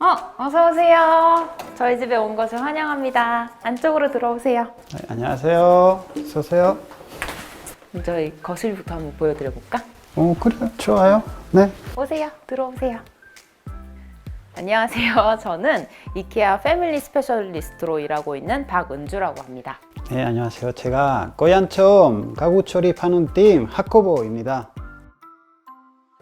어, 어서 오세요. 저희 집에 온 것을 환영합니다. 안쪽으로 들어오세요. 네, 안녕하세요. 서세요. 저희 거실부터 한번 보여드려 볼까? 어, 그래, 좋아요. 네. 오세요. 들어오세요. 안녕하세요. 저는 이케아 패밀리 스페셜리스트로 일하고 있는 박은주라고 합니다. 네, 안녕하세요. 제가 고향점 가구 조립하는 팀 하코보입니다.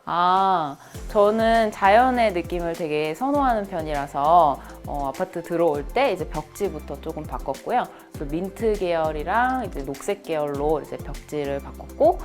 아, 저는 자연의 느낌을 되게 선호하는 편이라서 어, 아파트 들어올 때 이제 벽지부터 조금 바꿨고요. 그리고 민트 계열이랑 이제 녹색 계열로 이제 벽지를 바꿨고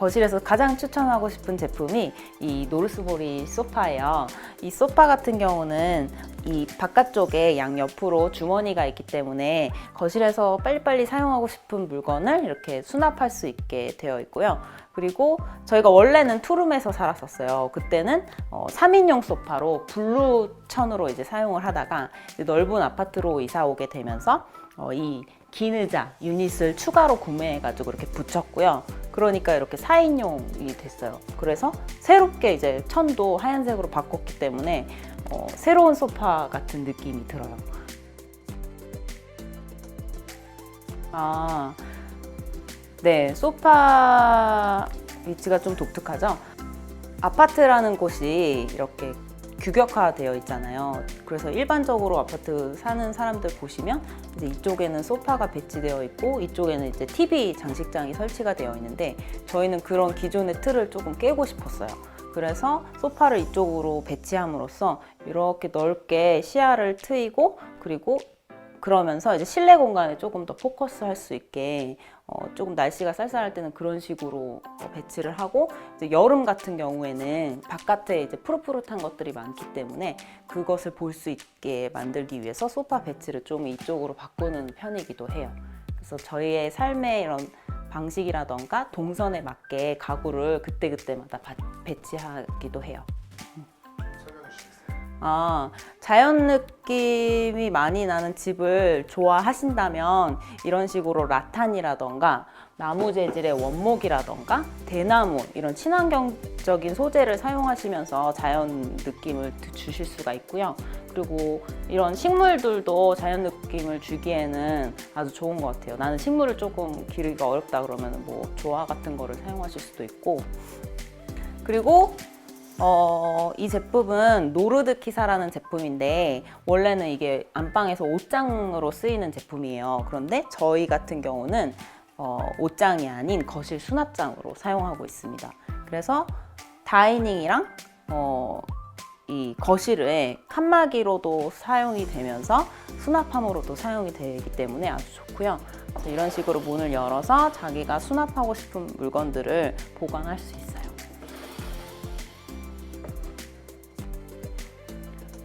거실에서 가장 추천하고 싶은 제품이 이 노르스보리 소파예요. 이 소파 같은 경우는 이 바깥쪽에 양 옆으로 주머니가 있기 때문에 거실에서 빨리빨리 사용하고 싶은 물건을 이렇게 수납할 수 있게 되어 있고요. 그리고 저희가 원래는 투룸에서 살았었어요. 그때는 어, 3인용 소파로 블루 천으로 이제 사용을 하다가 이제 넓은 아파트로 이사 오게 되면서 어, 이 긴 의자 유닛을 추가로 구매해가지고 이렇게 붙였고요. 그러니까 이렇게 4인용이 됐어요. 그래서 새롭게 이제 천도 하얀색으로 바꿨기 때문에 어, 새로운 소파 같은 느낌이 들어요. 아, 네, 소파 위치가 좀 독특하죠? 아파트라는 곳이 이렇게 규격화되어 있잖아요. 그래서 일반적으로 아파트 사는 사람들 보시면 이제 이쪽에는 소파가 배치되어 있고 이쪽에는 이제 TV 장식장이 설치가 되어 있는데 저희는 그런 기존의 틀을 조금 깨고 싶었어요. 그래서 소파를 이쪽으로 배치함으로써 이렇게 넓게 시야를 트이고 그리고 그러면서 이제 실내 공간에 조금 더 포커스 할 수 있게 어, 조금 날씨가 쌀쌀할 때는 그런 식으로 어, 배치를 하고 여름 같은 경우에는 바깥에 이제 푸릇푸릇한 것들이 많기 때문에 그것을 볼 수 있게 만들기 위해서 소파 배치를 좀 이쪽으로 바꾸는 편이기도 해요. 그래서 저희의 삶의 이런 방식이라던가 동선에 맞게 가구를 그때그때마다 바- 배치하기도 해요. 아, 자연 느낌이 많이 나는 집을 좋아하신다면 이런 식으로 라탄이라던가 나무 재질의 원목이라던가 대나무 이런 친환경적인 소재를 사용하시면서 자연 느낌을 주실 수가 있고요. 그리고 이런 식물들도 자연 느낌을 주기에는 아주 좋은 것 같아요. 나는 식물을 조금 기르기가 어렵다 그러면 뭐 조화 같은 거를 사용하실 수도 있고 그리고 어, 이 제품은 노르드 키사라는 제품인데 원래는 이게 안방에서 옷장으로 쓰이는 제품이에요. 그런데 저희 같은 경우는 어, 옷장이 아닌 거실 수납장으로 사용하고 있습니다. 그래서 다이닝이랑 어, 이 거실에 칸막이로도 사용이 되면서 수납함으로도 사용이 되기 때문에 아주 좋고요. 그래서 이런 식으로 문을 열어서 자기가 수납하고 싶은 물건들을 보관할 수 있어요.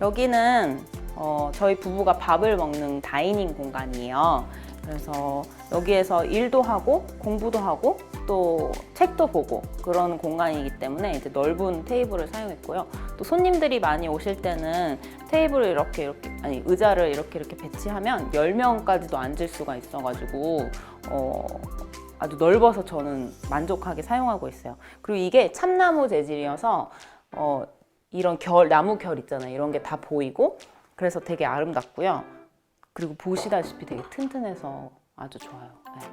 여기는 어, 저희 부부가 밥을 먹는 다이닝 공간이에요. 그래서 여기에서 일도 하고 공부도 하고 또 책도 보고 그런 공간이기 때문에 이제 넓은 테이블을 사용했고요. 또 손님들이 많이 오실 때는 테이블을 이렇게 이렇게 아니 의자를 이렇게 이렇게 배치하면 10명까지도 앉을 수가 있어 가지고 어, 아주 넓어서 저는 만족하게 사용하고 있어요. 그리고 이게 참나무 재질이어서 어, 이런 결 나무 결 있잖아요. 이런 게 다 보이고 그래서 되게 아름답고요. 그리고 보시다시피 되게 튼튼해서 아주 좋아요. 네.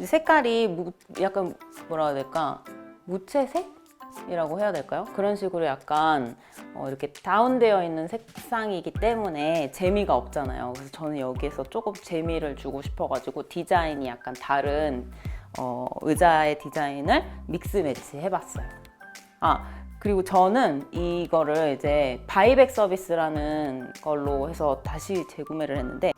이 색깔이 무- 약간 뭐라 해야 될까 무채색이라고 해야 될까요? 그런 식으로 약간 어, 이렇게 다운되어 있는 색상이기 때문에 재미가 없잖아요. 그래서 저는 여기에서 조금 재미를 주고 싶어가지고 디자인이 약간 다른 어, 의자의 디자인을 믹스 매치 해봤어요. 아 그리고 저는 이거를 이제 바이백 서비스라는 걸로 해서 다시 재구매를 했는데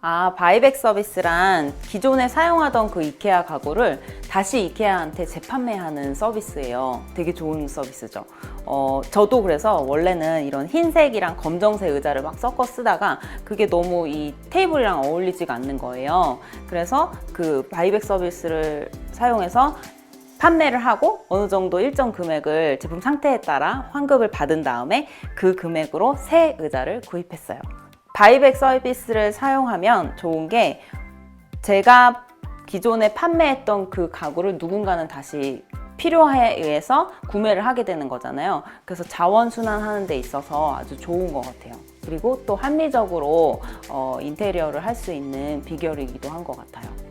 아 바이백 서비스란 기존에 사용하던 그 이케아 가구를 다시 이케아한테 재판매하는 서비스예요. 되게 좋은 서비스죠. 어 저도 그래서 원래는 이런 흰색이랑 검정색 의자를 막 섞어 쓰다가 그게 너무 이 테이블이랑 어울리지가 않는 거예요. 그래서 그 바이백 서비스를 사용해서 판매를 하고 어느 정도 일정 금액을 제품 상태에 따라 환급을 받은 다음에 그 금액으로 새 의자를 구입했어요. 바이백 서비스를 사용하면 좋은 게 제가 기존에 판매했던 그 가구를 누군가는 다시 필요에 의해서 구매를 하게 되는 거잖아요. 그래서 자원 순환하는 데 있어서 아주 좋은 것 같아요. 그리고 또 합리적으로 어, 인테리어를 할 수 있는 비결이기도 한 것 같아요.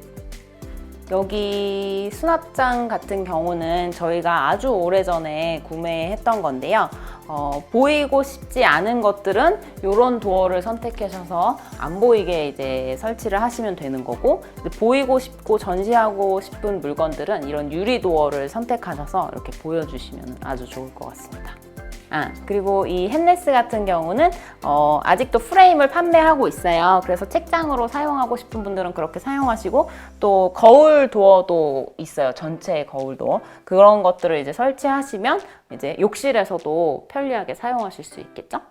여기 수납장 같은 경우는 저희가 아주 오래전에 구매했던 건데요. 어, 보이고 싶지 않은 것들은 이런 도어를 선택하셔서 안 보이게 이제 설치를 하시면 되는 거고 보이고 싶고 전시하고 싶은 물건들은 이런 유리 도어를 선택하셔서 이렇게 보여주시면 아주 좋을 것 같습니다. 아, 그리고 이 햄레스 같은 경우는 어, 아직도 프레임을 판매하고 있어요. 그래서 책장으로 사용하고 싶은 분들은 그렇게 사용하시고 또 거울 도어도 있어요. 전체 거울 도어. 그런 것들을 이제 설치하시면 이제 욕실에서도 편리하게 사용하실 수 있겠죠?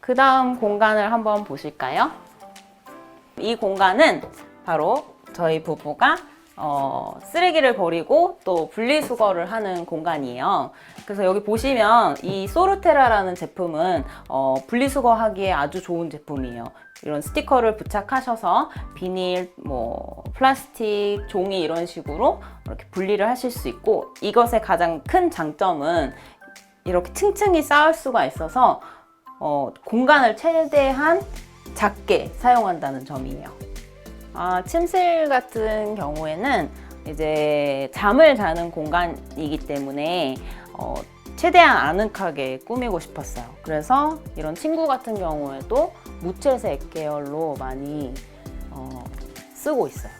그 다음 공간을 한번 보실까요? 이 공간은 바로 저희 부부가 어, 쓰레기를 버리고 또 분리수거를 하는 공간이에요. 그래서 여기 보시면 이 소르테라라는 제품은 어, 분리수거하기에 아주 좋은 제품이에요. 이런 스티커를 부착하셔서 비닐, 뭐 플라스틱, 종이 이런 식으로 이렇게 분리를 하실 수 있고 이것의 가장 큰 장점은 이렇게 층층이 쌓을 수가 있어서 어, 공간을 최대한 작게 사용한다는 점이에요. 아, 침실 같은 경우에는 이제 잠을 자는 공간이기 때문에 어, 최대한 아늑하게 꾸미고 싶었어요. 그래서 이런 친구 같은 경우에도 무채색 계열로 많이 어, 쓰고 있어요.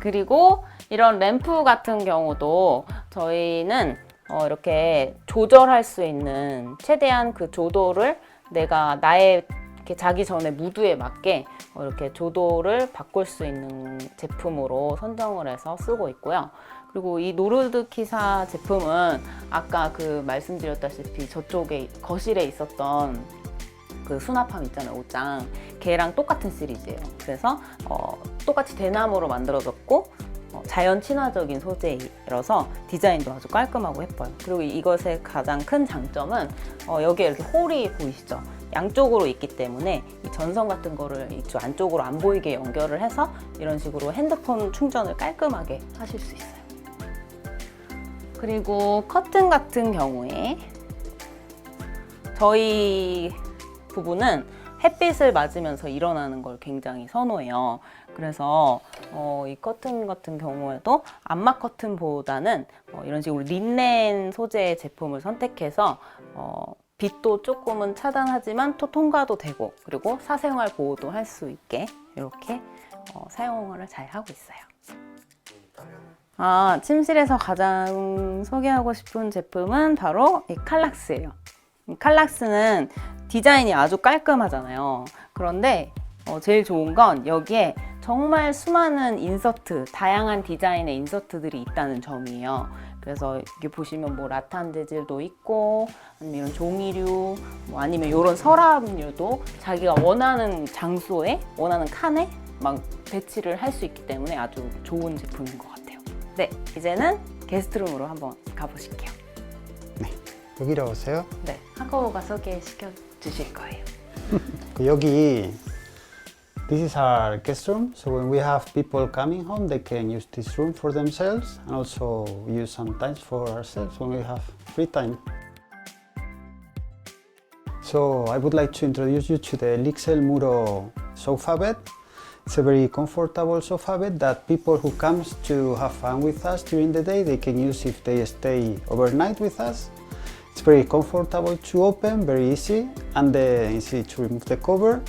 그리고 이런 램프 같은 경우도 저희는 어, 이렇게 조절할 수 있는 최대한 그 조도를 내가 나의 이렇게 자기 전에 무드에 맞게 어, 이렇게 조도를 바꿀 수 있는 제품으로 선정을 해서 쓰고 있고요. 그리고 이 노르드 키사 제품은 아까 그 말씀드렸다시피 저쪽에 거실에 있었던 그 수납함 있잖아요 옷장 걔랑 똑같은 시리즈예요 그래서 어, 똑같이 대나무로 만들어졌고 어, 자연 친화적인 소재라서 디자인도 아주 깔끔하고 예뻐요. 그리고 이것의 가장 큰 장점은 어, 여기에 이렇게 홀이 보이시죠? 양쪽으로 있기 때문에 이 전선 같은 거를 이쪽 안쪽으로 안 보이게 연결을 해서 이런 식으로 핸드폰 충전을 깔끔하게 하실 수 있어요. 그리고 커튼 같은 경우에 저희 부부는 햇빛을 맞으면서 일어나는 걸 굉장히 선호해요. 그래서 어, 이 커튼 같은 경우에도 암막 커튼보다는 어, 이런 식으로 린넨 소재의 제품을 선택해서 어, 빛도 조금은 차단하지만 또 통과도 되고 그리고 사생활 보호도 할 수 있게 이렇게 어, 사용을 잘 하고 있어요. 아, 침실에서 가장 소개하고 싶은 제품은 바로 이 칼락스예요. 이 칼락스는 디자인이 아주 깔끔하잖아요. 그런데 어, 제일 좋은 건 여기에 정말 수많은 인서트, 다양한 디자인의 인서트들이 있다는 점이에요. 그래서 이게 보시면 뭐 라탄 재질도 있고 아니면 이런 종이류 뭐 아니면 이런 서랍류도 자기가 원하는 장소에 원하는 칸에 막 배치를 할 수 있기 때문에 아주 좋은 제품인 것 같아요. 네, 이제는 게스트룸으로 한번 가보실게요. 여기로 오세요. 네, 하거우가 소개시켜 주실 거예요. 그 여기 this is our guest room. So when we have people coming home, they can use this room for themselves and also use sometimes for ourselves when we have free time. So I would like to introduce you to the Lixel Muro sofa bed. It's a very comfortable sofa bed that people who comes to have fun with us during the day, they can use if they stay overnight with us. It's very comfortable to open, very easy, and easy to remove the cover.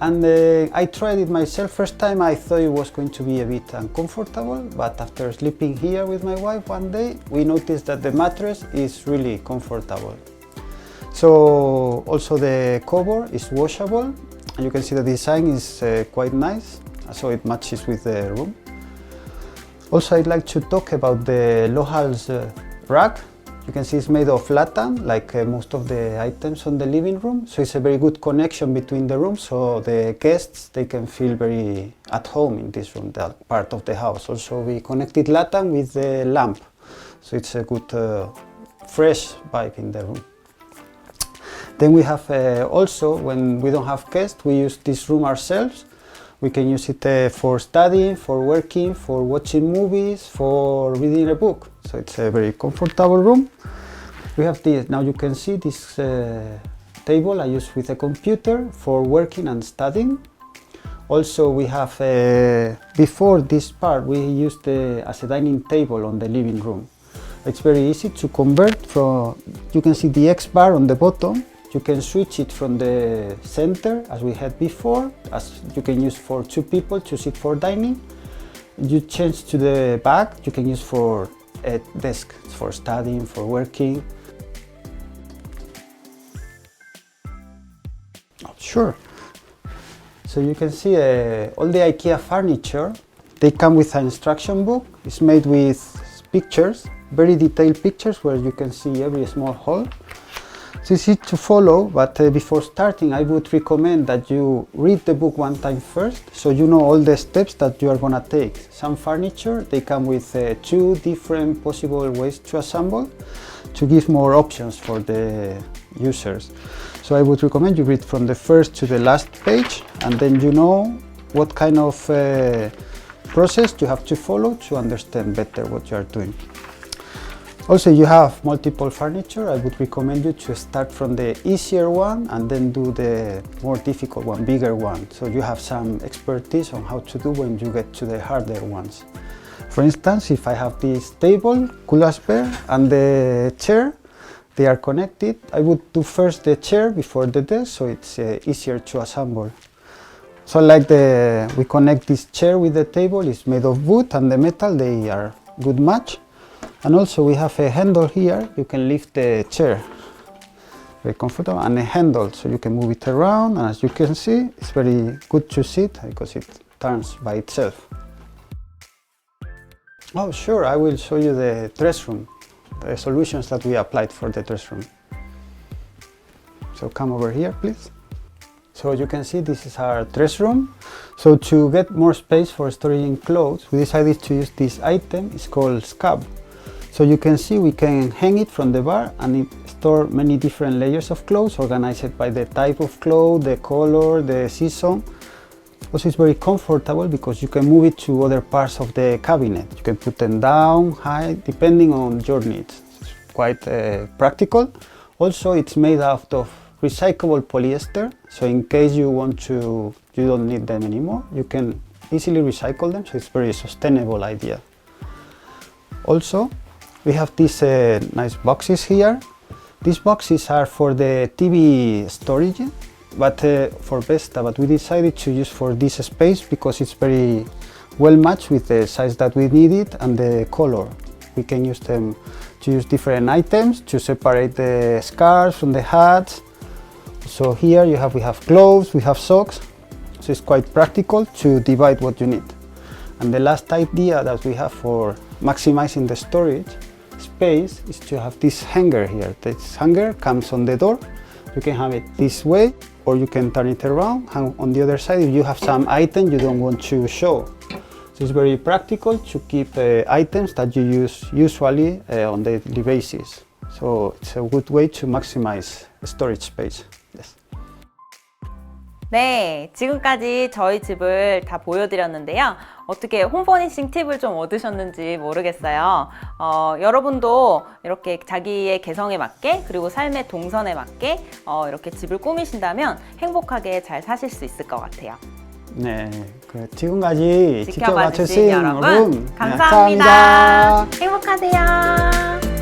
And uh, I tried it myself. First time I thought it was going to be a bit uncomfortable, but after sleeping here with my wife one day, we noticed that the mattress is really comfortable. So also the cover is washable, and you can see the design is uh, quite nice, so it matches with the room. Also, I'd like to talk about the Lohals uh, rug. You can see it's made of latan, like uh, most of the items on the living room. So it's a very good connection between the rooms, so the guests they can feel very at home in this room, that part of the house. Also, we connected latan with the lamp, so it's a good, uh, fresh vibe in the room. Then we have uh, also, when we don't have guests, we use this room ourselves. We can use it uh, for studying, for working, for watching movies, for reading a book. So it's a very comfortable room. We have this, now you can see this uh, table I use with a computer for working and studying. Also we have, uh, before this part, we used as a dining table on the living room. It's very easy to convert from, you can see the X bar on the bottom. You can switch it from the center as we had before, as you can use for two people to sit for dining. You change to the back, you can use for a desk, for studying, for working. Oh, sure. So you can see uh, all the IKEA furniture. They come with an instruction book. It's made with pictures, very detailed pictures where you can see every small hole. It's easy to follow, but uh, before starting, I would recommend that you read the book one time first, so you know all the steps that you are gonna take. Some furniture they come with uh, two different possible ways to assemble, to give more options for the users. So I would recommend you read from the first to the last page, and then you know what kind of uh, process you have to follow to understand better what you are doing. Also, you have multiple furniture. I would recommend you to start from the easier one and then do the more difficult one, bigger one. So you have some expertise on how to do when you get to the harder ones. For instance, if I have this table, Kulas Bear, and the chair, they are connected. I would do first the chair before the desk, so it's uh, easier to assemble. So like the, we connect this chair with the table, it's made of wood and the metal, they are good match. And also we have a handle here, you can lift the chair. Very comfortable, and a handle, so you can move it around, and as you can see, it's very good to sit because it turns by itself. Oh sure, I will show you the dress room, the solutions that we applied for the dress room. So come over here, please. So you can see this is our dress room. So to get more space for storing clothes, we decided to use this item. It's called scab. So you can see we can hang it from the bar and it store many different layers of clothes organized by the type of clothes, the color, the season. Also it's very comfortable because you can move it to other parts of the cabinet. You can put them down, high, depending on your needs. It's quite uh, practical. Also it's made out of recyclable polyester, so in case you want to, you don't need them anymore, you can easily recycle them, so it's very sustainable idea. Also, we have these uh, nice boxes here. These boxes are for the TV storage, but uh, for Vesta, but we decided to use for this space because it's very well matched with the size that we needed and the color. We can use them to use different items to separate the scarves from the hats. So here you have we have gloves, we have socks. So it's quite practical to divide what you need. And the last idea that we have for maximizing the storage space is to have this hanger here. This hanger comes on the door. You can have it this way or you can turn it around on the other side if you have some item you don't want to show. So it's very practical to keep uh, items that you use usually uh, on daily basis. So it's a good way to maximize storage space. 네, 지금까지 저희 집을 다 보여드렸는데요. 어떻게 홈퍼니싱 팁을 좀 얻으셨는지 모르겠어요. 어, 여러분도 이렇게 자기의 개성에 맞게 그리고 삶의 동선에 맞게 어, 이렇게 집을 꾸미신다면 행복하게 잘 사실 수 있을 것 같아요. 네, 그 지금까지 지켜봐 주신 지켜봐주신 여러분 여러분 네, 감사합니다. 행복하세요.